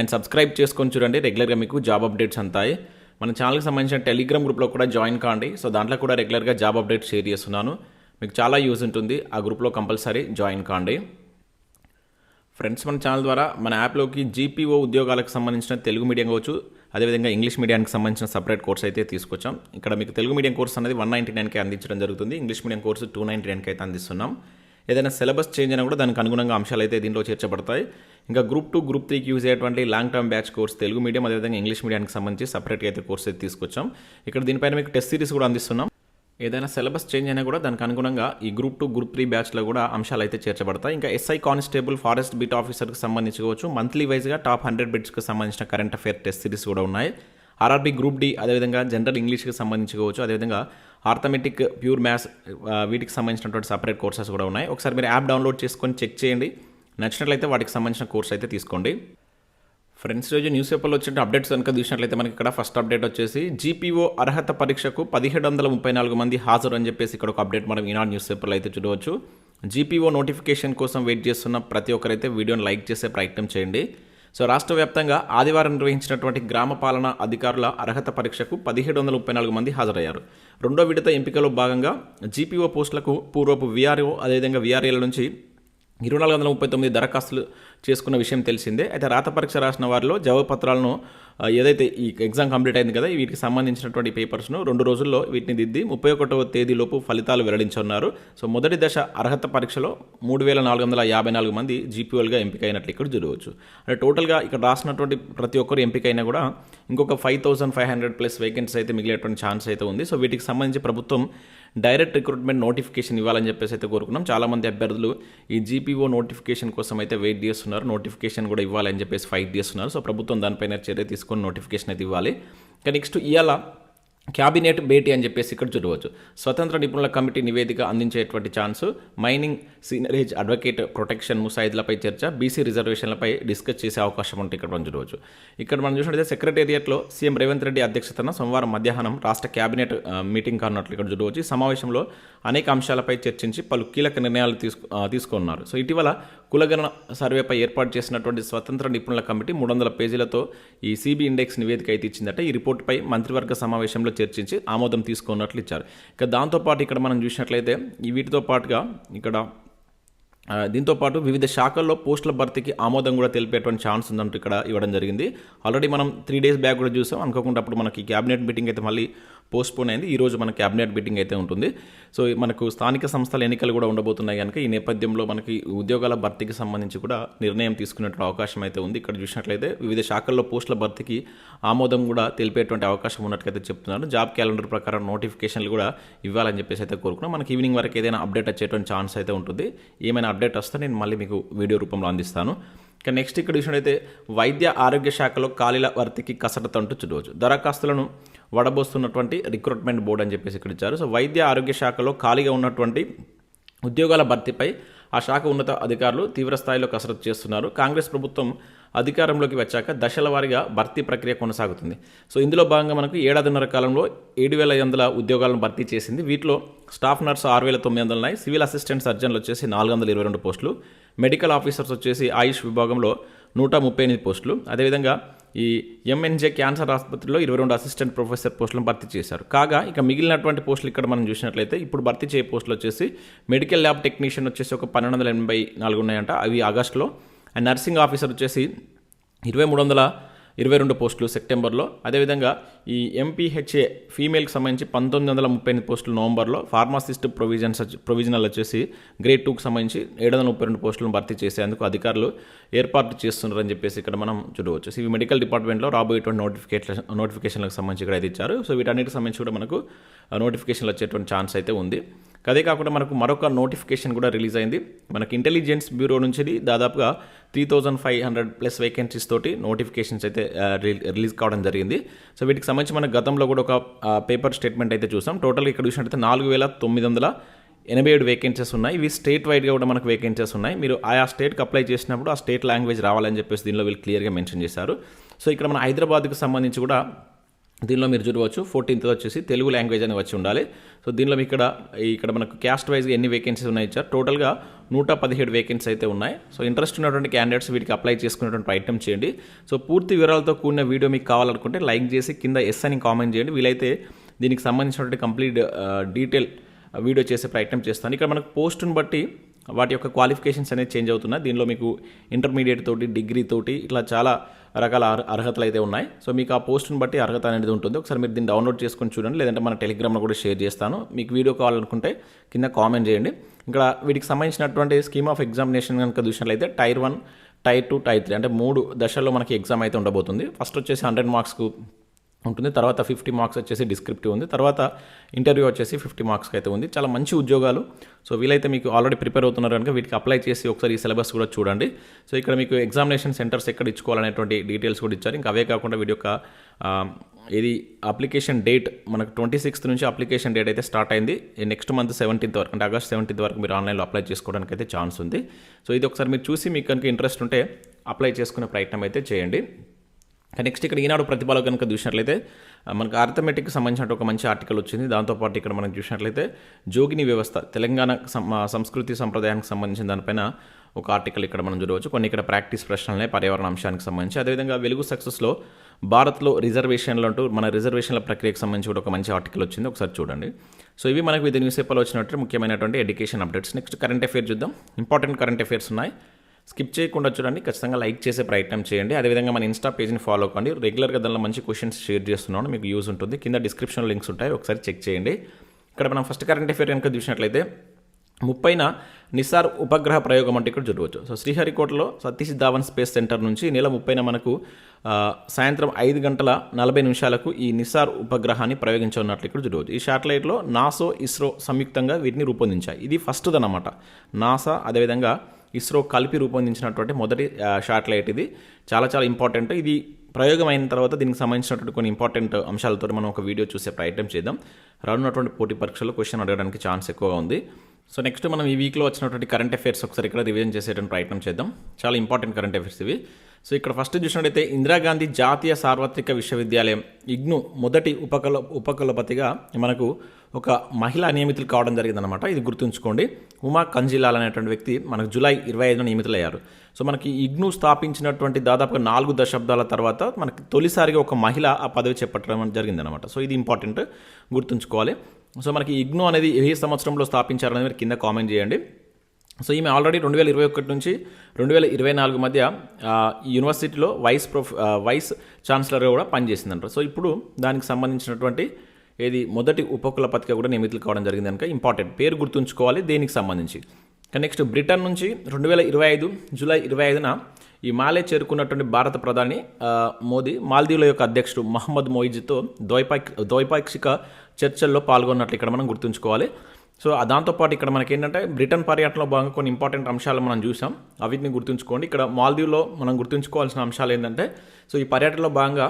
And subscribe చేసుకొని చూడండి. రెగ్యులర్గా మీకు జాబ్ అప్డేట్స్ అంతాయి. మన ఛానల్కి సంబంధించిన టెలిగ్రామ్ గ్రూప్లో కూడా జాయిన్ కాండి. సో దాంట్లో కూడా రెగ్యులర్గా జాబ్ అప్డేట్స్ షేర్ చేస్తున్నాను. మీకు చాలా యూజ్ ఉంటుంది. ఆ గ్రూప్లో కంపల్సరీ జాయిన్ కాండి. ఫ్రెండ్స్ మన ఛానల్ ద్వారా మన యాప్లోకి జీపీఓ ఉద్యోగాలకు సంబంధించిన తెలుగు మీడియం కావచ్చు అదేవిధంగా ఇంగ్లీష్ మీడియానికి సంబంధించిన సపరేట్ కోర్స్ అయితే తీసుకొచ్చాం. ఇక్కడ మీకు తెలుగు మీడియం కోర్స్ అనేది వన్ నైంటీ నైన్కి అందించడం జరుగుతుంది. English medium course two ninety నైన్కి అయితే అందిస్తున్నాం. ఏదైనా సిలబస్ చేంజ్ అయినా కూడా దానికి అనుగుణంగా అంశాలు అయితే దీంట్లో చేర్చబడతాయి. ఇంకా గ్రూప్ టూ గ్రూప్ త్రీకి యూజ్ అయ్యేటువంటి long term batch course Telugu medium అదేవిధంగా ఇంగ్లీష్ మీడియానికి సంబంధించి సపరేట్గా అయితే కోర్స్ అయితే తీసుకొచ్చాం. ఇక్కడ దీనిపైన మీకు టెస్ట్ సిరీస్ కూడా అందిస్తున్నాం. ఏదైనా సిలబస్ చేంజ్ అయినా కూడా దానికి అనుగుణంగా ఈ గ్రూప్ టూ గ్రూప్ త్రీ బ్యాచ్లో కూడా అంశాలు అయితే చేర్చబడతాయి. ఇంకా ఎస్ఐ కానిస్టేబుల్ ఫారెస్ట్ బీట్ ఆఫీసర్కి సంబంధించి కావచ్చు మంత్లీ వైజ్గా టాప్ హండ్రెడ్ బిట్స్కి సంబంధించిన కరెంట్ అఫేర్ టెస్ట్ సిరీస్ కూడా ఉన్నాయి. ఆర్ఆర్బీ గ్రూప్ డి అదేవిధంగా జనరల్ ఇంగ్లీష్కి సంబంధించి కావచ్చు అదేవిధంగా ఆర్థమెటిక్ ప్యూర్ మ్యాథ్స్ వీటికి సంబంధించినటువంటి సపరేట్ కోర్సెస్ కూడా ఉన్నాయి. ఒకసారి మీరు యాప్ డౌన్లోడ్ చేసుకొని చెక్ చేయండి. నచ్చినట్లయితే వాటికి సంబంధించిన కోర్స్ అయితే తీసుకోండి. ఫ్రెండ్స్ రోజు న్యూస్ పేపర్లో వచ్చిన అప్డేట్స్ కనుక చూసినట్లయితే మనకి ఇక్కడ ఫస్ట్ అప్డేట్ వచ్చేసి జీపీఓ అర్హత పరీక్షకు పదిహేడు వందల ముప్పై నాలుగు మంది హాజరు అని చెప్పేసి ఇక్కడ ఒక అప్డేట్ మనం ఈనాడు న్యూస్ పేపర్లో అయితే చూడవచ్చు. జీపీఓ నోటిఫికేషన్ కోసం వెయిట్ చేస్తున్న ప్రతి ఒక్కరైతే వీడియోని లైక్ చేసే ప్రయత్నం చేయండి. సో రాష్ట్ర వ్యాప్తంగా ఆదివారం నిర్వహించినటువంటి గ్రామ పాలన అధికారుల అర్హత పరీక్షకు పదిహేడు వందల ముప్పై నాలుగు మంది హాజరయ్యారు. రెండో విడత ఎంపికలో భాగంగా జీపీఓ పోస్టులకు పూర్వపు విఆర్ఓ అదేవిధంగా విఆర్ఏల నుంచి ఇరవై నాలుగు వందల ముప్పై తొమ్మిది దరఖాస్తులు చేసుకున్న విషయం తెలిసిందే. అయితే రాత పరీక్ష రాసిన వారిలో జవాబుపత్రాలను ఏదైతే ఈ ఎగ్జామ్ కంప్లీట్ అయింది కదా వీటికి సంబంధించినటువంటి పేపర్స్ను రెండు రోజుల్లో వీటిని దిద్ది ముప్పై ఒకటవ తేదీలోపు ఫలితాలు వెల్లడించున్నారు సో మొదటి దశ అర్హత పరీక్షలో మూడు వేల నాలుగు వందల యాభై నాలుగు మంది జీపీఎల్గా ఎంపికైనట్లు ఇక్కడ చూడవచ్చు అంటే టోటల్గా ఇక్కడ రాసినటువంటి ప్రతి ఒక్కరు ఎంపికైనా కూడా ఇంకొక five thousand five hundred plus vacancy అయితే మిగిలేటువంటి ఛాన్స్ అయితే ఉంది. సో వీటికి సంబంధించి ప్రభుత్వం డైరెక్ట్ రిక్రూట్మెంట్ నోటిఫికేషన్ ఇవ్వాలని చెప్పేసి అయితే కోరుకున్నాం. చాలామంది అభ్యర్థులు ఈ జీపీఓ నోటిఫికేషన్ కోసం అయితే వెయిట్ చేస్తున్నారు. నోటిఫికేషన్ కూడా ఇవ్వాలని చెప్పేసి ఫైట్ చేస్తున్నారు. సో ప్రభుత్వం దానిపైన చర్య తీసుకొని నోటిఫికేషన్ అయితే ఇవ్వాలి. కానీ నెక్స్ట్ ఇవాళ క్యాబినెట్ భేటీ అని చెప్పేసి ఇక్కడ చూడవచ్చు. స్వతంత్ర నిపుణుల కమిటీ నివేదిక అందించేటువంటి chance mining seigniorage advocate protection ముసాయిద్లపై చర్చ బీసీ రిజర్వేషన్లపై డిస్కస్ చేసే అవకాశం ఉంటే ఇక్కడ మనం చూడవచ్చు. ఇక్కడ మనం చూసినట్లయితే సెక్రటేరియట్లో సీఎం రేవంత్ రెడ్డి అధ్యక్షతన సోమవారం మధ్యాహ్నం రాష్ట్ర క్యాబినెట్ మీటింగ్ కానున్నట్లు ఇక్కడ చూడవచ్చు. ఈ సమావేశంలో అనేక అంశాలపై చర్చించి పలు కీలక నిర్ణయాలు తీసుకు తీసుకున్నారు. సో ఇటీవల కులగణన సర్వేపై ఏర్పాటు చేసినటువంటి స్వతంత్ర నిపుణుల కమిటీ మూడు వందల పేజీలతో ఈ సిబి ఇండెక్స్ నివేదిక అయితే ఇచ్చిందట. ఈ రిపోర్టుపై మంత్రివర్గ సమావేశంలో చర్చించి ఆమోదం తీసుకున్నట్లు ఇచ్చారు. ఇక దాంతోపాటు ఇక్కడ మనం చూసినట్లయితే ఈ వీటితో పాటుగా ఇక్కడ దీంతో పాటు వివిధ శాఖల్లో పోస్టుల భర్తీకి ఆమోదం కూడా తెలిపేటువంటి ఛాన్స్ ఉందంటూ ఇక్కడ ఇవ్వడం జరిగింది. ఆల్రెడీ మనం త్రీ డేస్ బ్యాక్ కూడా చూసాం. అనుకోకుండా అప్పుడు మనకి క్యాబినెట్ మీటింగ్ అయితే మళ్ళీ పోస్ట్పోన్ అయింది ఈ రోజు మన క్యాబినెట్ మీటింగ్ అయితే ఉంటుంది. సో మనకు స్థానిక సంస్థల ఎన్నికలు కూడా ఉండబోతున్నాయి కనుక ఈ నేపథ్యంలో మనకి ఉద్యోగాల భర్తీకి సంబంధించి కూడా నిర్ణయం తీసుకునేటువంటి అవకాశం అయితే ఉంది. ఇక్కడ చూసినట్లయితే వివిధ శాఖల్లో పోస్టుల భర్తీకి ఆమోదం కూడా తెలిపేటువంటి అవకాశం ఉన్నట్లయితే చెప్తున్నారు. జాబ్ క్యాలెండర్ ప్రకారం నోటిఫికేషన్లు కూడా ఇవ్వాలని చెప్పేసి అయితే కోరుకున్నాం. మనకి ఈవినింగ్ వరకు ఏదైనా అప్డేట్ వచ్చేటువంటి ఛాన్స్ అయితే ఉంటుంది. ఏమైనా అప్డేట్ వస్తే నేను మళ్ళీ మీకు వీడియో రూపంలో అందిస్తాను. ఇక నెక్స్ట్ ఇక్కడ చూసినట్టయితే వైద్య ఆరోగ్య శాఖలో ఖాళీల భర్తీకి కసరత్తు అంటూ చూడవచ్చు దరఖాస్తులను వడబోస్తున్నటువంటి రిక్రూట్మెంట్ బోర్డు అని చెప్పేసి ఇక్కడ ఇచ్చారు. సో వైద్య ఆరోగ్య శాఖలో ఖాళీగా ఉన్నటువంటి ఉద్యోగాల భర్తీపై ఆ శాఖ ఉన్నత అధికారులు తీవ్ర స్థాయిలో కసరత్తు చేస్తున్నారు. కాంగ్రెస్ ప్రభుత్వం అధికారంలోకి వచ్చాక దశల వారీగా భర్తీ ప్రక్రియ కొనసాగుతుంది. సో ఇందులో భాగంగా మనకు ఏడాదిన్నర కాలంలో ఏడు వేల ఐదు వందల ఉద్యోగాలను భర్తీ చేసింది. వీటిలో స్టాఫ్ నర్స్ ఆరు వేల తొమ్మిది వందలు ఉన్నాయి సివిల్ అసిస్టెంట్ సర్జన్లు వచ్చేసి నాలుగు వందల ఇరవై రెండు పోస్టులు. మెడికల్ ఆఫీసర్స్ వచ్చేసి ఆయుష్ విభాగంలో నూట ముప్పై ఎనిమిది పోస్టులు. అదేవిధంగా ఈ ఎంఎన్జే క్యాన్సర్ ఆసుపత్రిలో ఇరవై రెండు అసిస్టెంట్ ప్రొఫెసర్ పోస్టులను భర్తీ చేశారు. కాగా ఇక మిగిలినటువంటి పోస్టులు ఇక్కడ మనం చూసినట్లయితే ఇప్పుడు భర్తీ చేయ పోస్టులు వచ్చేసి మెడికల్ ల్యాబ్ టెక్నీషియన్ వచ్చేసి ఒక పన్నెండు వందల ఎనభై నాలుగు ఉన్నాయంట. అవి ఆగస్టులో. అండ్ నర్సింగ్ ఆఫీసర్ వచ్చేసి ఇరవై మూడు వందల ఇరవై రెండు పోస్టులు సెప్టెంబర్లో. అదేవిధంగా ఈ ఎంపీహెచ్ఏ ఫీమేల్కి సంబంధించి పంతొమ్మిది వందల ముప్పై ఎనిమిది పోస్టులు నవంబర్లో. ఫార్మాసిస్ట్ ప్రొవిజన్స్ వచ్చి- ప్రొవిజనల్ వచ్చేసి గ్రేడ్ టూకి సంబంధించి ఏడు వందల ముప్పై రెండు పోస్టులను భర్తీ చేసేందుకు అధికారులు ఏర్పాటు చేస్తున్నారని చెప్పేసి ఇక్కడ మనం చూడవచ్చు. ఇవి మెడికల్ డిపార్ట్మెంట్లో రాబోయేటువంటి నోటిఫికేషన్ నోటిఫికేషన్లకు సంబంధించి ఇక్కడ అయితే ఇచ్చారు. సో వీటన్నిటికి సంబంధించి కూడా మనకు నోటిఫికేషన్లు వచ్చేటువంటి ఛాన్స్ అయితే ఉంది. అదే కాకుండా మనకు మరొక నోటిఫికేషన్ కూడా రిలీజ్ అయింది. మనకి ఇంటెలిజెన్స్ బ్యూరో నుంచి దాదాపుగా three thousand five hundred plus vacancies తోటి నోటిఫికేషన్స్ అయితే రిలీజ్ కావడం జరిగింది. సో వీటికి సంబంధించి మన గతంలో కూడా ఒక పేపర్ స్టేట్మెంట్ అయితే చూసాం. టోటల్ ఇక్కడ చూసినట్టయితే నాలుగు వేల తొమ్మిది వందల ఎనభై ఏడు వేకెన్సీస్ ఉన్నాయి. ఇవి స్టేట్ వైడ్గా కూడా మనకు వేకెన్సీస్ ఉన్నాయి. మీరు ఆయా స్టేట్కి అప్లై చేసినప్పుడు ఆ స్టేట్ లాంగ్వేజ్ రావాలని చెప్పేసి దీనిలో వీళ్ళు క్లియర్గా మెన్షన్ చేశారు. సో ఇక్కడ మన హైదరాబాద్కి సంబంధించి కూడా దీనిలో మీరు చూడవచ్చు ఫోర్టీన్త్ వచ్చేసి తెలుగు లాంగ్వేజ్ అని వచ్చి ఉండాలి. సో దీనిలో మీకు ఇక్కడ ఇక్కడ మనకు క్యాస్ట్ వైజ్గా ఎన్ని వేకెన్సీస్ ఉన్నాయి సార్ టోటల్గా నూట పదిహేడు వేకెన్సీ అయితే ఉన్నాయి. సో ఇంట్రెస్ట్ ఉన్నటువంటి క్యాండిడేట్స్ వీటికి అప్లై చేసుకునేటువంటి ప్రయత్నం చేయండి. సో పూర్తి వివరాలతో కూడిన వీడియో మీకు కావాలనుకుంటే లైక్ చేసి కింద ఎస్ అని కామెంట్ చేయండి. వీలైతే దీనికి సంబంధించినటువంటి complete detail uh, uh, video చేసే ప్రయత్నం చేస్తాను. ఇక్కడ మనకు పోస్టును బట్టి వాటి యొక్క క్వాలిఫికేషన్స్ అనేది చేంజ్ అవుతున్నాయి. దీనిలో మీకు ఇంటర్మీడియట్ తోటి డిగ్రీ తోటి ఇట్లా చాలా రకాల అర్హతలు అయితే ఉన్నాయి. సో మీకు ఆ పోస్ట్ని బట్టి అర్హత అనేది ఉంటుంది. ఒకసారి మీరు దీన్ని డౌన్లోడ్ చేసుకొని చూడండి. లేదంటే మన టెలిగ్రామ్లో కూడా షేర్ చేస్తాను. మీకు వీడియో కావాలనుకుంటే కింద కామెంట్ చేయండి. ఇక్కడ వీటికి సంబంధించినటువంటి స్కీమ్ ఆఫ్ ఎగ్జామినేషన్ కనుక చూసినట్లయితే tier one tier two tier three అంటే మూడు దశల్లో మనకి ఎగ్జామ్ అయితే ఉండబోతుంది. ఫస్ట్ వచ్చేసి హండ్రెడ్ మార్క్స్కు ఉంటుంది. తర్వాత ఫిఫ్టీ మార్క్స్ వచ్చేసి డిస్క్రిప్టివ్ ఉంది. తర్వాత ఇంటర్వ్యూ వచ్చేసి ఫిఫ్టీ మార్క్స్కి అయితే ఉంది. చాలా మంచి ఉద్యోగాలు. సో వీలైతే మీకు ఆల్రెడీ ప్రిపేర్ అవుతున్నారు కనుక వీటికి అప్లై చేసి ఒకసారి ఈ సిలబస్ కూడా చూడండి. సో ఇక్కడ మీకు ఎగ్జామినేషన్ సెంటర్స్ ఎక్కడ ఇచ్చుకోవాలనేటువంటి డీటెయిల్స్ కూడా ఇచ్చారు. ఇంకా అవే కాకుండా వీటి యొక్క ఇది అప్లికేషన్ డేట్ మనకు ట్వంటీ సిక్స్త్ నుంచి అప్లికేషన్ డేట్ అయితే స్టార్ట్ అయింది. నెక్స్ట్ మంత్ సెవెంటీన్త్ వరకు అంటే ఆగస్ట్ సెవెంటీన్త్ వరకు మీరు ఆన్లైన్లో అప్లై చేసుకోవడానికి అయితే ఛాన్స్ ఉంది. సో ఇది ఒకసారి మీరు చూసి మీకు కనుక ఇంట్రెస్ట్ ఉంటే అప్లై చేసుకునే ప్రయత్నం అయితే చేయండి. నెక్స్ట్ ఇక్కడ ఈనాడు ప్రతిభలో కనుక చూసినట్లయితే మనకు అర్థమెటిక్కి సంబంధించిన ఒక మంచి ఆర్టికల్ వచ్చింది. దాంతోపాటు ఇక్కడ మనం చూసినట్లయితే జోగిని వ్యవస్థ తెలంగాణ సంస్కృతి సంప్రదాయానికి సంబంధించిన దానిపైన ఒక ఆర్టికల్ ఇక్కడ మనం చూడవచ్చు. కొన్ని ఇక్కడ ప్రాక్టీస్ ప్రశ్నలనే పర్యావరణ అంశానికి సంబంధించి. అదేవిధంగా వెలుగు సక్సెస్లో భారత్లో రిజర్వేషన్లు అంటూ మన రిజర్వేషన్ల ప్రక్రియకు సంబంధించి కూడా ఒక మంచి ఆర్టికల్ వచ్చింది. ఒకసారి చూడండి. సో ఇవి మనకు ఇది న్యూస్ పేపర్లో వచ్చినట్టు ముఖ్యమైనటువంటి education updates next current affair చూద్దాం. ఇంపార్టెంట్ కరెంట్ అఫేర్స్ ఉన్నాయి. స్కిప్ చేయకుండా చూడండి ఖచ్చితంగా లైక్ చేసే ప్రయత్నం చేయండి. అదేవిధంగా మన ఇన్స్టా పేజ్ని ఫాలో కండి రెగ్యులర్గా దానిలో మంచి క్వశ్చన్స్ షేర్ చేస్తున్నాను మీకు యూజ్ ఉంటుంది. కింద డిస్క్రిప్షన్ లింక్స్ ఉంటాయి ఒకసారి చెక్ చేయండి. ఇక్కడ మనం ఫస్ట్ కరెంట్ అఫేర్ కనుక చూసినట్లయితే ముప్పైన నిసార్ ఉపగ్రహ ప్రయోగం అంటే ఇక్కడ చూడవచ్చు. సో శ్రీహరికోటలో సతీష్ ధావన్ స్పేస్ సెంటర్ నుంచి నెల ముప్పైన మనకు సాయంత్రం ఐదు గంటల నలభై నిమిషాలకు ఈ నిసార్ ఉపగ్రహాన్ని ప్రయోగించనున్నట్లు ఇక్కడ చూడవచ్చు. ఈ శాటిలైట్లో నాసో ఇస్రో సంయుక్తంగా వీటిని రూపొందించాయి. ఇది ఫస్ట్ది అన్నమాట నాసా అదేవిధంగా ఇస్రో కలిపి రూపొందించినటువంటి మొదటి శాటిలైట్ ఇది. చాలా చాలా ఇంపార్టెంట్. ఇది ప్రయోగం అయిన తర్వాత దీనికి సంబంధించినటువంటి కొన్ని ఇంపార్టెంట్ అంశాలతో మనం ఒక వీడియో చూసే ప్రయత్నం చేద్దాం. రానున్నటువంటి పోటీ పరీక్షల్లో క్వశ్చన్ అడగడానికి ఛాన్స్ ఎక్కువగా ఉంది. సో నెక్స్ట్ మనం ఈ వీక్లో వచ్చినటువంటి కరెంట్ అఫైర్స్ ఒకసారి ఇక్కడ రివిజన్ చేసేటువంటి ప్రయత్నం చేద్దాం. చాలా ఇంపార్టెంట్ కరెంట్ అఫైర్స్ ఇవి. సో ఇక్కడ ఫస్ట్ చూసినట్టయితే ఇందిరాగాంధీ జాతీయ సార్వత్రిక విశ్వవిద్యాలయం ఇగ్ను మొదటి ఉపకుల ఉపకులపతిగా మనకు ఒక మహిళా నియమితులు కావడం జరిగిందనమాట ఇది గుర్తుంచుకోండి. ఉమా కంజిలాల్ అనేటువంటి వ్యక్తి మనకు జూలై ఇరవై ఐదున నియమితులయ్యారు. సో మనకి ఇగ్ను స్థాపించినటువంటి దాదాపుగా నాలుగు దశాబ్దాల తర్వాత మనకి తొలిసారిగా ఒక మహిళ ఆ పదవి చేపట్టడం జరిగిందనమాట సో ఇది ఇంపార్టెంట్ గుర్తుంచుకోవాలి. సో మనకి ఇగ్నో అనేది ఏ సంవత్సరంలో స్థాపించారనేది మీరు కింద కామెంట్ చేయండి. సో ఈమె ఆల్రెడీ రెండు వేల ఇరవై ఒకటి నుంచి రెండు వేల ఇరవై నాలుగు మధ్య యూనివర్సిటీలో వైస్ ప్రొఫ్ వైస్ ఛాన్సలర్గా కూడా పనిచేసిందంట. సో ఇప్పుడు దానికి సంబంధించినటువంటి ఏది మొదటి ఉపకులపతిగా కూడా నియమితులు కావడం జరిగింది కనుక ఇంపార్టెంట్. పేరు గుర్తుంచుకోవాలి దేనికి సంబంధించి. నెక్స్ట్ బ్రిటన్ నుంచి రెండు వేల ఇరవై ఐదు జూలై ఇరవై ఐదున ఈ మాలే చేరుకున్నటువంటి భారత ప్రధాని మోదీ మాల్దీవుల యొక్క అధ్యక్షుడు మహమ్మద్ మొయిజ్తో ద్వైపాక్ష ద్వైపాక్షిక చర్చల్లో పాల్గొన్నట్లు ఇక్కడ మనం గుర్తుంచుకోవాలి. సో దాంతోపాటు ఇక్కడ మనకి ఏంటంటే బ్రిటన్ పర్యటనలో భాగంగా కొన్ని ఇంపార్టెంట్ అంశాలు మనం చూసాం. అవిటిని గుర్తుంచుకోండి. ఇక్కడ మాల్దీవ్లో మనం గుర్తుంచుకోవాల్సిన అంశాలు ఏంటంటే సో ఈ పర్యటనలో భాగంగా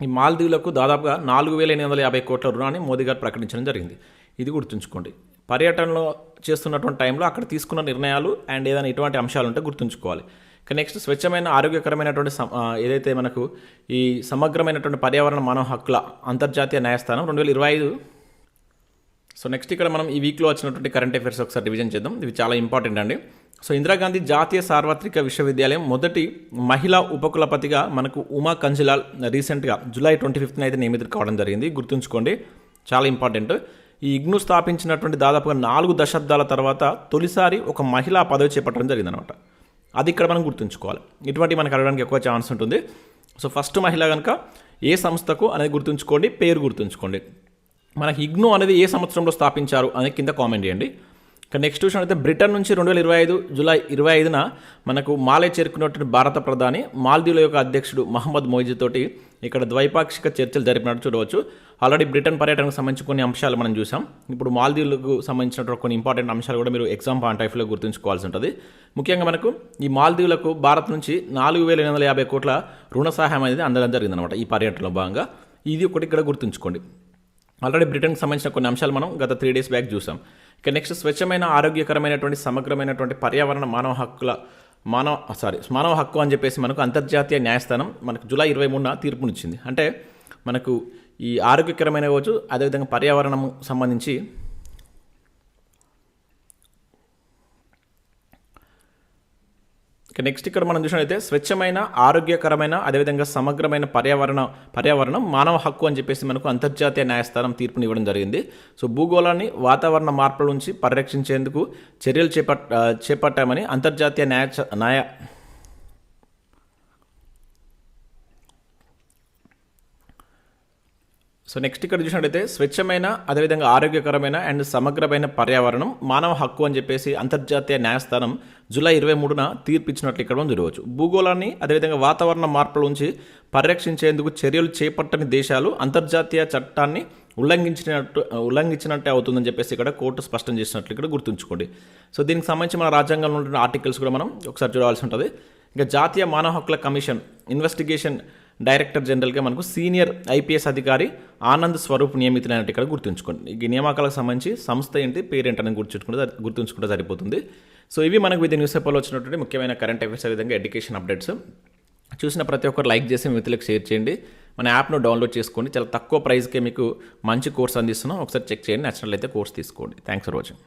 ఈ మాల్దీవులకు దాదాపుగా నాలుగు వేల ఎనిమిది వందల యాభై కోట్ల రుణాన్ని మోదీ గారు ప్రకటించడం జరిగింది. ఇది గుర్తుంచుకోండి. పర్యటనలో చేస్తున్నటువంటి టైంలో అక్కడ తీసుకున్న నిర్ణయాలు అండ్ ఏదైనా ఇటువంటి అంశాలు ఉంటే గుర్తుంచుకోవాలి. ఇక నెక్స్ట్ స్వచ్ఛమైన ఆరోగ్యకరమైనటువంటి ఏదైతే మనకు ఈ సమగ్రమైనటువంటి పర్యావరణ మానవ హక్కుల అంతర్జాతీయ న్యాయస్థానం రెండు వేల ఇరవై ఐదు. సో నెక్స్ట్ ఇక్కడ మనం ఈ వీక్లో వచ్చినటువంటి కరెంట్ అఫైర్స్ ఒకసారి రివిజన్ చేద్దాం. ఇవి చాలా ఇంపార్టెంట్ అండి. సో ఇందిరాగాంధీ జాతీయ సార్వత్రిక విశ్వవిద్యాలయం మొదటి మహిళా ఉపకులపతిగా మనకు ఉమా కంజిలాల్ రీసెంట్గా జూలై ట్వంటీ ఫిఫ్త్న అయితే నియమితులు కావడం జరిగింది. గుర్తుంచుకోండి. చాలా ఇంపార్టెంట్ ఈ ఇగ్ను స్థాపించినటువంటి దాదాపుగా నాలుగు దశాబ్దాల తర్వాత తొలిసారి ఒక మహిళా పదవి చేపట్టడం జరిగిందనమాట అది ఇక్కడ మనం గుర్తుంచుకోవాలి. ఇటువంటి మనకు అడగడానికి ఎక్కువ ఛాన్స్ ఉంటుంది. సో ఫస్ట్ మహిళ కనుక ఏ సంస్థకు అనేది గుర్తుంచుకోండి పేరు గుర్తుంచుకోండి. మనకి ఇగ్నో అనేది ఏ సంవత్సరంలో స్థాపించారు అనేది కింద కామెంట్ చేయండి. ఇక నెక్స్ట్ విషయం అయితే బ్రిటన్ నుంచి రెండు వేల ఇరవై ఐదు జూలై ఇరవై ఐదున మనకు మాలే చేరుకున్నటువంటి భారత ప్రధాని మాల్దీవుల యొక్క అధ్యక్షుడు మహమ్మద్ మోయిజీ తోటి ఇక్కడ ద్వైపాక్షిక చర్చలు జరిపినట్టు చూడవచ్చు. ఆల్రెడీ బ్రిటన్ పర్యటనకు సంబంధించి కొన్ని అంశాలు మనం చూసాం ఇప్పుడు మాల్దీవులకు సంబంధించినటువంటి కొన్ని ఇంపార్టెంట్ అంశాలు కూడా మీరు ఎగ్జామ్ పాయింట్ ఆఫ్లో గుర్తుంచుకోవాల్సి ఉంటుంది. ముఖ్యంగా మనకు ఈ మాల్దీవులకు భారత్ నుంచి నాలుగు వేల ఎనిమిది వందల యాభై కోట్ల రుణ సహాయం అనేది అందడం జరిగిందనమాట ఈ పర్యటనలో భాగంగా. ఇది ఒకటి ఇక్కడ గుర్తుంచుకోండి. ఆల్రెడీ బ్రిటన్కి సంబంధించిన కొన్ని అంశాలు మనం గత త్రీ డేస్ బ్యాక్ చూసాం ఇక నెక్స్ట్ స్వచ్ఛమైన ఆరోగ్యకరమైనటువంటి సమగ్రమైనటువంటి పర్యావరణ మానవ హక్కుల మానవ సారీ మానవ హక్కు అని చెప్పేసి మనకు అంతర్జాతీయ న్యాయస్థానం మనకు జూలై ఇరవై మూడున తీర్పునిచ్చింది. అంటే మనకు ఈ ఆరోగ్యకరమైన కావచ్చు అదేవిధంగా పర్యావరణం సంబంధించి నెక్స్ట్ ఇక్కడ మనం చూసినట్లయితే స్వచ్ఛమైన ఆరోగ్యకరమైన అదేవిధంగా సమగ్రమైన పర్యావరణ పర్యావరణం మానవ హక్కు అని చెప్పేసి మనకు అంతర్జాతీయ న్యాయస్థానం తీర్పునివ్వడం జరిగింది. సో భూగోళాన్ని వాతావరణ మార్పుల నుంచి పరిరక్షించేందుకు చర్యలు చేపట్ చేపట్టామని అంతర్జాతీయ న్యాయ చ- న్యాయ సో నెక్స్ట్ ఇక్కడ చూసినట్టయితే స్వచ్ఛమైన అదేవిధంగా ఆరోగ్యకరమైన అండ్ సమగ్రమైన పర్యావరణం మానవ హక్కు అని చెప్పేసి అంతర్జాతీయ న్యాయస్థానం జూలై ఇరవై మూడున తీర్పిచ్చినట్లు ఇక్కడ మనం చూడవచ్చు. భూగోళాన్ని అదేవిధంగా వాతావరణ మార్పుల నుంచి పరిరక్షించేందుకు చర్యలు చేపట్టని దేశాలు అంతర్జాతీయ చట్టాన్ని ఉల్లంఘించినట్టు ఉల్లంఘించినట్టే అవుతుందని చెప్పేసి ఇక్కడ కోర్టు స్పష్టం చేసినట్లు ఇక్కడ గుర్తుంచుకోండి. సో దీనికి సంబంధించి మన రాజ్యాంగంలో ఉంటున్న ఆర్టికల్స్ కూడా మనం ఒకసారి చూడాల్సి ఉంటుంది. ఇంకా జాతీయ మానవ హక్కుల కమిషన్ ఇన్వెస్టిగేషన్ డైరెక్టర్ జనరల్గా మనకు సీనియర్ ఐపీఎస్ అధికారి ఆనంద్ స్వరూప్ నియమితులైనట్టు ఇక్కడ గుర్తుంచుకోండి. ఈ నియామకాలకు సంబంధించి సంస్థ ఏంటి పేరెంట్ అని గుర్తుంచుకుంటే గుర్తుంచుకుంటే సరిపోతుంది. సో ఇవి మనకు వివిధ న్యూస్ పేపర్లో వచ్చినటువంటి ముఖ్యమైన కరెంట్ అఫైర్స్ విధంగా ఎడ్యుకేషన్ అప్డేట్స్. చూసిన ప్రతి ఒక్కరు లైక్ చేసి మిత్రులకు షేర్ చేయండి. మన యాప్ను డౌన్లోడ్ చేసుకోండి. చాలా తక్కువ ప్రైస్కే మీకు మంచి కోర్స్ అందిస్తున్నాం. ఒకసారి చెక్ చేయండి. నచ్చినట్లయితే కోర్స్ తీసుకోండి. Thanks for watching.